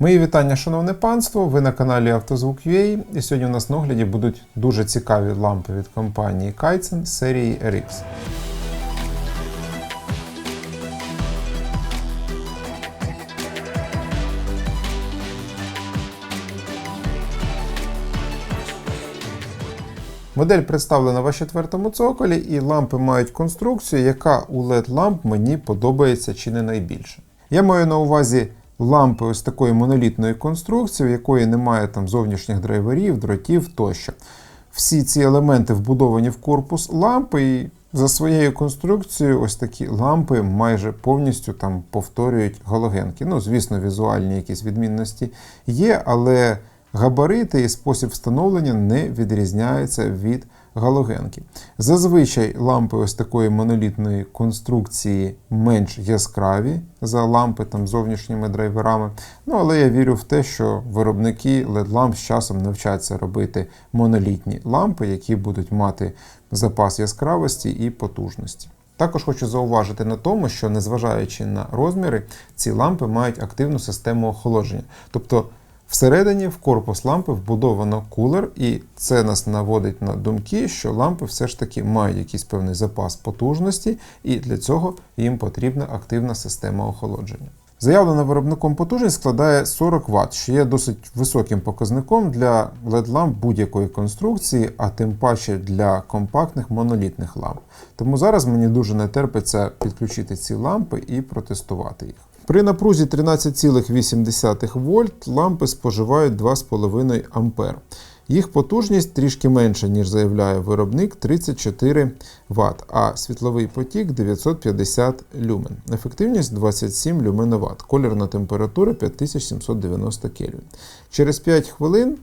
Мої вітання, шановне панство. Ви на каналі Автозвук.ua і сьогодні у нас на огляді будуть дуже цікаві лампи від компанії Kaizen серії RX. Модель представлена в четвертому цоколі, і лампи мають конструкцію, яка у LED ламп мені подобається чи не найбільше. Я маю на увазі лампи ось такої монолітної конструкції, в якої немає там зовнішніх драйверів, дротів тощо. Всі ці елементи вбудовані в корпус лампи, і за своєю конструкцією, ось такі лампи майже повністю там повторюють галогенки. Ну, звісно, візуальні якісь відмінності є, але габарити і спосіб встановлення не відрізняються від галогенки. Зазвичай лампи ось такої монолітної конструкції менш яскраві за лампи там зовнішніми драйверами. Ну, але я вірю в те, що виробники LED-ламп з часом навчаться робити монолітні лампи, які будуть мати запас яскравості і потужності. Також хочу зауважити на тому, що незважаючи на розміри, ці лампи мають активну систему охолодження. Тобто Всередині в корпус лампи вбудовано кулер, і це нас наводить на думки, що лампи все ж таки мають якийсь певний запас потужності, і для цього їм потрібна активна система охолодження. Заявлена виробником потужність складає 40 Вт, що є досить високим показником для LED-ламп будь-якої конструкції, а тим паче для компактних монолітних ламп. Тому зараз мені дуже не терпиться підключити ці лампи і протестувати їх. При напрузі 13,8 вольт лампи споживають 2,5 А. Їх потужність трішки менша, ніж заявляє виробник 34 Вт, а світловий потік 950 люмен. Ефективність 27 люмен Вт, колірна температура 5790 Кельвін. Через 5 хвилин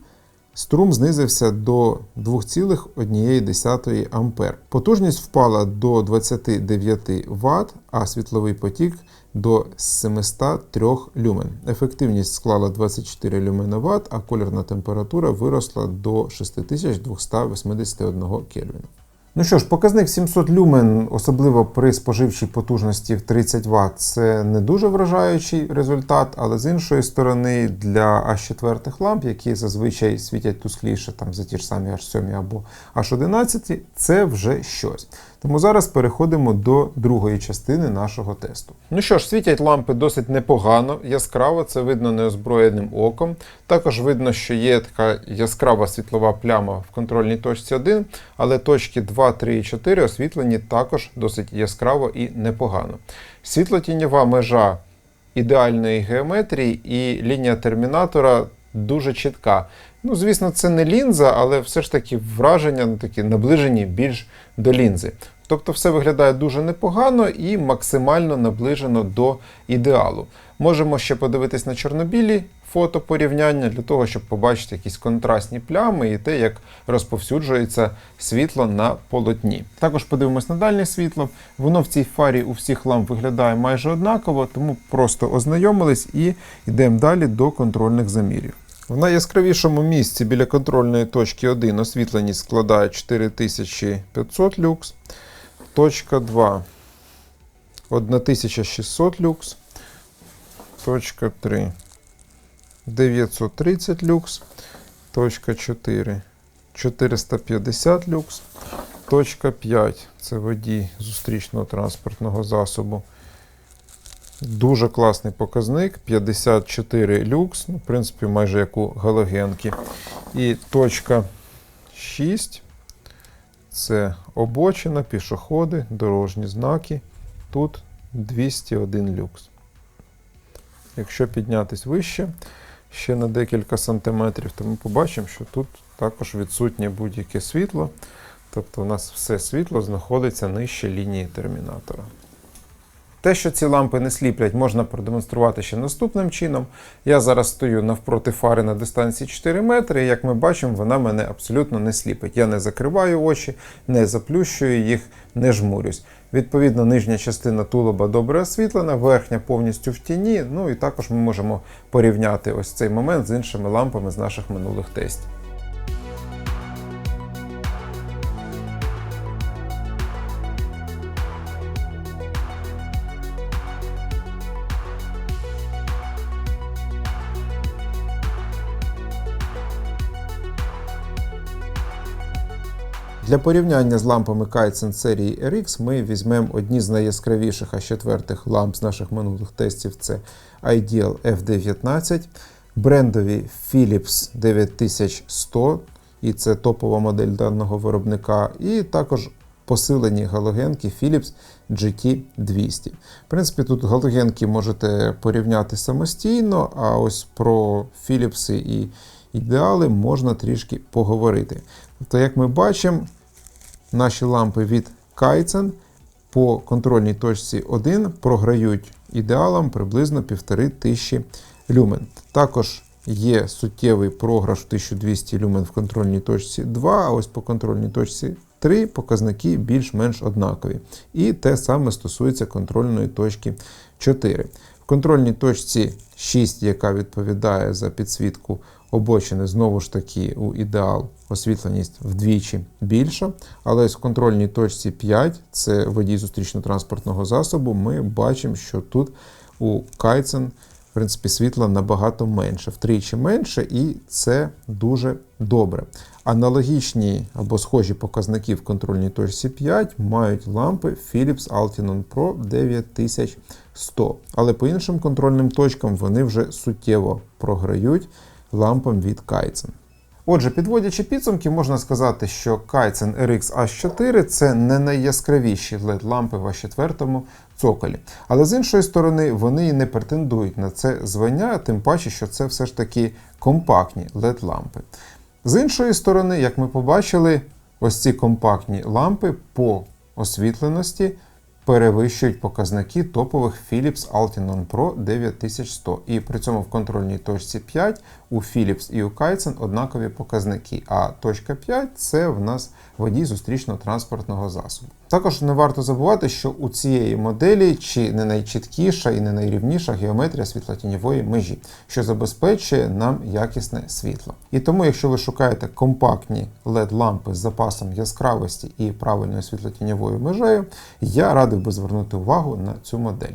струм знизився до 2,1 А. Потужність впала до 29 Вт, а світловий потік до 703 люмен. Ефективність склала 24 люмена Вт, а колірна температура виросла до 6281 Кельвіна. Ну що ж, показник 700 люмен, особливо при споживчій потужності в 30 Вт, це не дуже вражаючий результат, але з іншої сторони, для H4 ламп, які зазвичай світять тускліше там, за ті ж самі H7 або H11, це вже щось. Тому зараз переходимо до другої частини нашого тесту. Ну що ж, світять лампи досить непогано, яскраво, це видно неозброєним оком. Також видно, що є така яскрава світлова пляма в контрольній точці 1, але точки 2, 3 і 4 освітлені також досить яскраво і непогано. Світлотіньова межа ідеальної геометрії і лінія термінатора дуже чітка. Ну, звісно, це не лінза, але все ж таки враження ну, такі наближені більш до лінзи. Тобто все виглядає дуже непогано і максимально наближено до ідеалу. Можемо ще подивитись на чорнобілі фото порівняння для того, щоб побачити якісь контрастні плями і те, як розповсюджується світло на полотні. Також подивимось на дальнє світло. Воно в цій фарі у всіх ламп виглядає майже однаково, тому просто ознайомились і йдемо далі до контрольних замірів. В найяскравішому місці біля контрольної точки 1 освітленість складає 4500 люкс. Точка 2 1600 люкс. Точка 3 930 люкс. Точка 4 450 люкс. Точка 5 це водій зустрічного транспортного засобу. Дуже класний показник. 54 люкс, ну, в принципі, майже як у галогенки. І точка 6 це обочина, пішоходи, дорожні знаки. Тут 201 люкс. Якщо піднятись вище, ще на декілька сантиметрів, то ми побачимо, що тут також відсутнє будь-яке світло. Тобто у нас все світло знаходиться нижче лінії термінатора. Те, що ці лампи не сліплять, можна продемонструвати ще наступним чином. Я зараз стою навпроти фари на дистанції 4 метри, і як ми бачимо, вона мене абсолютно не сліпить. Я не закриваю очі, не заплющую їх, не жмурюсь. Відповідно, нижня частина тулуба добре освітлена, верхня повністю в тіні. Ну і також ми можемо порівняти ось цей момент з іншими лампами з наших минулих тестів. Для порівняння з лампами Kaizen серії RX ми візьмемо одні з найяскравіших А4 ламп з наших минулих тестів це Ideal F19, брендові Philips 9100, і це топова модель даного виробника, і також посилені галогенки Philips GT200. В принципі, тут галогенки можете порівняти самостійно, а ось про Philips і ідеали можна трішки поговорити. Тобто, як ми бачимо, наші лампи від Kaizen по контрольній точці 1 програють ідеалам приблизно 1500 люмен. Також є суттєвий програш в 1200 люмен в контрольній точці 2, а ось по контрольній точці 3 показники більш-менш однакові. І те саме стосується контрольної точки 4. В контрольній точці 6, яка відповідає за підсвітку обочини, знову ж таки, у ідеал освітленість вдвічі більша. Але в контрольній точці 5, це водій зустрічно-транспортного засобу, ми бачимо, що тут у Kaizen в принципі, світла набагато менше, втричі менше, і це дуже добре. Аналогічні або схожі показники в контрольній точці 5 мають лампи Philips Altinon Pro 9100. Але по іншим контрольним точкам вони вже суттєво програють лампам від Kaizen. Отже, підводячи підсумки, можна сказати, що Kaizen RX H4 це не найяскравіші LED-лампи в А4 цоколі. Але з іншої сторони, вони і не претендують на це звання, тим паче, що це все ж таки компактні LED-лампи. З іншої сторони, як ми побачили, ось ці компактні лампи по освітленості перевищують показники топових Philips Altinon Pro 9100. І при цьому в контрольній точці 5 у Philips і у Kaizen однакові показники. А точка 5 це в нас водій зустрічного транспортного засобу. Також не варто забувати, що у цієї моделі чи не найчіткіша і не найрівніша геометрія світлотіньової межі, що забезпечує нам якісне світло. І тому, якщо ви шукаєте компактні LED-лампи з запасом яскравості і правильною світлотіньовою межею, я радив би звернути увагу на цю модель.